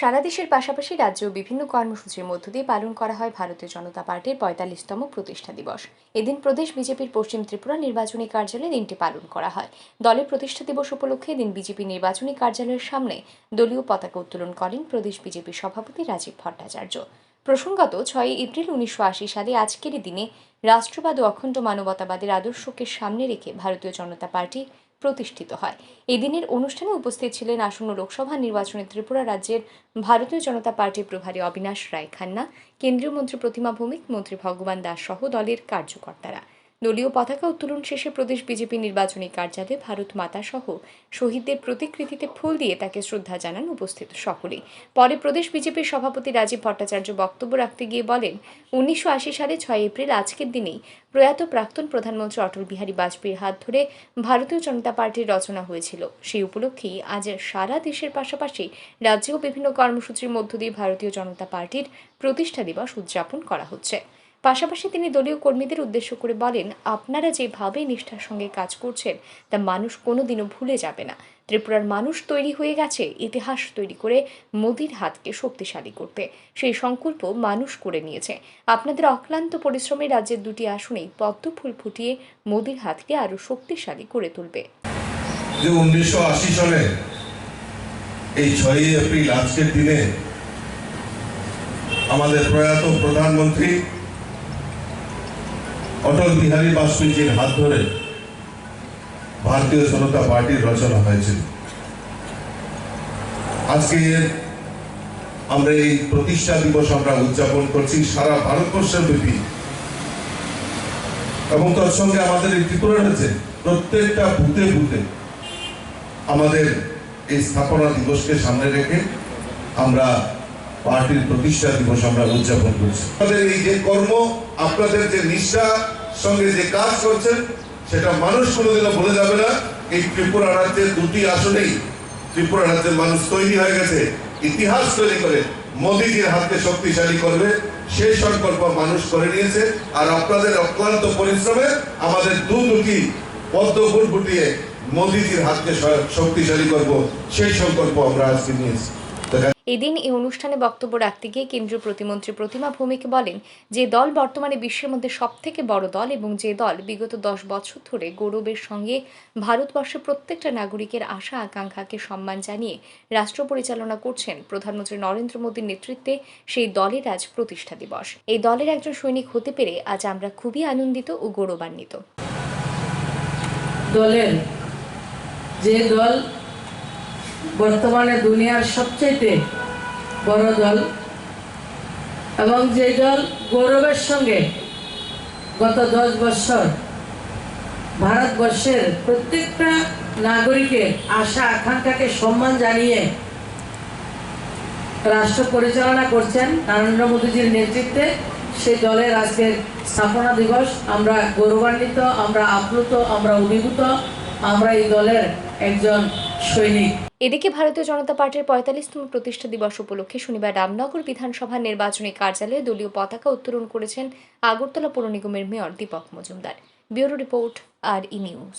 সারা দেশের পাশাপাশি রাজ্যেও বিভিন্ন কর্মসূচির মধ্য দিয়ে পালন করা হয় ভারতীয় জনতা পার্টির পঁয়তাল্লিশতম প্রতিষ্ঠা দিবস। এদিন প্রদেশ বিজেপির পশ্চিম ত্রিপুরা নির্বাচনী কার্যালয়ে দিনটি পালন করা হয়। দলের প্রতিষ্ঠা দিবস উপলক্ষে এদিন বিজেপি নির্বাচনী কার্যালয়ের সামনে দলীয় পতাকা উত্তোলন করেন প্রদেশ বিজেপির সভাপতি রাজীব ভট্টাচার্য। প্রসঙ্গত ছয় এপ্রিল উনিশশো আশি সালে আজকেরই দিনে রাষ্ট্রবাদ ও অখণ্ড মানবতাবাদের আদর্শকে সামনে রেখে ভারতীয় জনতা পার্টি প্রতিষ্ঠিত হয়। এদিনের অনুষ্ঠানে উপস্থিত ছিলেন আসন্ন লোকসভা নির্বাচনে ত্রিপুরা রাজ্যের ভারতীয় জনতা পার্টির প্রভারী অবিনাশ রায় খান্না, কেন্দ্রীয় মন্ত্রী প্রতিমা ভৌমিক, মন্ত্রী ভগবান দাস সহ দলের কার্যকর্তারা। দলীয় পতাকা উত্তোলন শেষে প্রদেশ বিজেপি নির্বাচনী কার্যালয়ে ভারত মাতা সহ শহীদদের প্রতিকৃতিতে ফুল দিয়ে তাকে শ্রদ্ধা জানান উপস্থিত সকলেই পরে প্রদেশ বিজেপির সভাপতি রাজীব ভট্টাচার্য বক্তব্য রাখতে গিয়ে বলেন, উনিশশো আশি সালে ছয় এপ্রিল আজকের দিনেই প্রয়াত প্রাক্তন প্রধানমন্ত্রী অটল বিহারী বাজপেয়ীর হাত ধরে ভারতীয় জনতা পার্টির রচনা হয়েছিল। সেই উপলক্ষেই আজ সারা দেশের পাশাপাশি রাজ্যেও বিভিন্ন কর্মসূচির মধ্য দিয়ে ভারতীয় জনতা পার্টির প্রতিষ্ঠা দিবস উদযাপন করা হচ্ছে। পাশাপাশি তিনি দলীয় কর্মীদের উদ্দেশ্য করে বলেন, আপনারা যেভাবে নিষ্ঠার সঙ্গে কাজ করছেন, তা মানুষ কোনোদিনও ভুলে যাবে না। ত্রিপুরার মানুষ তৈরি হয়ে গেছে, ইতিহাস তৈরি করে মোদির হাতকে শক্তিশালী করতে। সেই সংকল্প মানুষ করে নিয়েছে। আপনাদের অক্লান্ত পরিশ্রমে রাজ্যের দুটি আসনেই পদ্ম ফুল ফুটিয়ে মোদির হাতকে আরও শক্তিশালী করে তুলবে। যে উনিশশো আশি সালে এই ছয়ই এপ্রিল আজকের দিনে আমাদের প্রয়াত প্রধানমন্ত্রী অটল বিহারী বাজপেয়ীজির হাত ধরে ভারতীয় জনতা পার্টির রচনা হয়েছিল। আজকে আমরা এই প্রতিষ্ঠা দিবস আমরা উদযাপন করছি সারা ভারতবর্ষের ব্যাপী এবং তার সঙ্গে আমাদের এই ত্রিপুরা রাজ্যে প্রত্যেকটা বুথে বুথে আমাদের এই স্থাপনা দিবসকে সামনে রেখে আমরা পার্টির প্রতিষ্ঠা দিবস আমরা উদযাপন করছি। আমাদের এই যে কর্ম আপনাদের যে নিষ্ঠা, সঙ্গে যে কাজ করছেন, সেটা মানুষ কোনোদিনও ভুলে যাবে না। এই ত্রিপুরা রাজ্যের দুটি আসনেই ত্রিপুরা রাজ্যের মানুষ তৈরি হয়ে গেছে। ইতিহাস তৈরি করে মোদীজির হাতকে শক্তিশালী করবে। সেই সংকল্প মানুষ করে নিয়েছে। আর আপনাদের অক্লান্ত পরিশ্রমে আমাদের দু দুটি পদ্ম ফুটিয়ে মোদীজির হাতকে শক্তিশালী করব। সেই সংকল্প আমরা আজকে নিয়েছি। এদিন এই অনুষ্ঠানে বক্তব্য রাখতে গিয়ে কেন্দ্রীয় প্রতিমন্ত্রী প্রতিমা ভৌমিক বলেন, যে দল বর্তমানে বিশ্বের মধ্যে সবথেকে বড় দল এবং যে দল বিগত দশ বছর ধরে গৌরবের সঙ্গে ভারতবর্ষের প্রত্যেকটা নাগরিকের আশা আকাঙ্ক্ষাকে সম্মান জানিয়ে রাষ্ট্র পরিচালনা করছেন প্রধানমন্ত্রী নরেন্দ্র মোদীর নেতৃত্বে সেই দলের আজ প্রতিষ্ঠা দিবস। এই দলের একজন সৈনিক হতে পেরে আজ আমরা খুবই আনন্দিত ও গৌরবান্বিত। দলের যে দল বর্তমানে দুনিয়ার সবচেয়ে বড় দল। এবং যে দল গৌরবের সঙ্গে গত দশ বছর ভারতবর্ষের প্রত্যেকটা নাগরিকের আশা, আকাঙ্ক্ষাকে সম্মান জানিয়ে রাষ্ট্র পরিচালনা করছেন নরেন্দ্র মোদীজির নেতৃত্বে সেই দলের আজকের স্থাপনা দিবস। আমরা গৌরবান্বিত, আমরা আপ্লুত, আমরা অভিভূত, আমরা এই দলের একজন সৈনিক। এদিকে ভারতীয় জনতা পার্টির পঁয়তাল্লিশতম প্রতিষ্ঠা দিবস উপলক্ষে শনিবার রামনগর বিধানসভা নির্বাচনী কার্যালয়ে দলীয় পতাকা উত্তোলন করেছেন আগরতলা পৌর নিগমের mayor Dipak Majumdar. Bureau report R E news.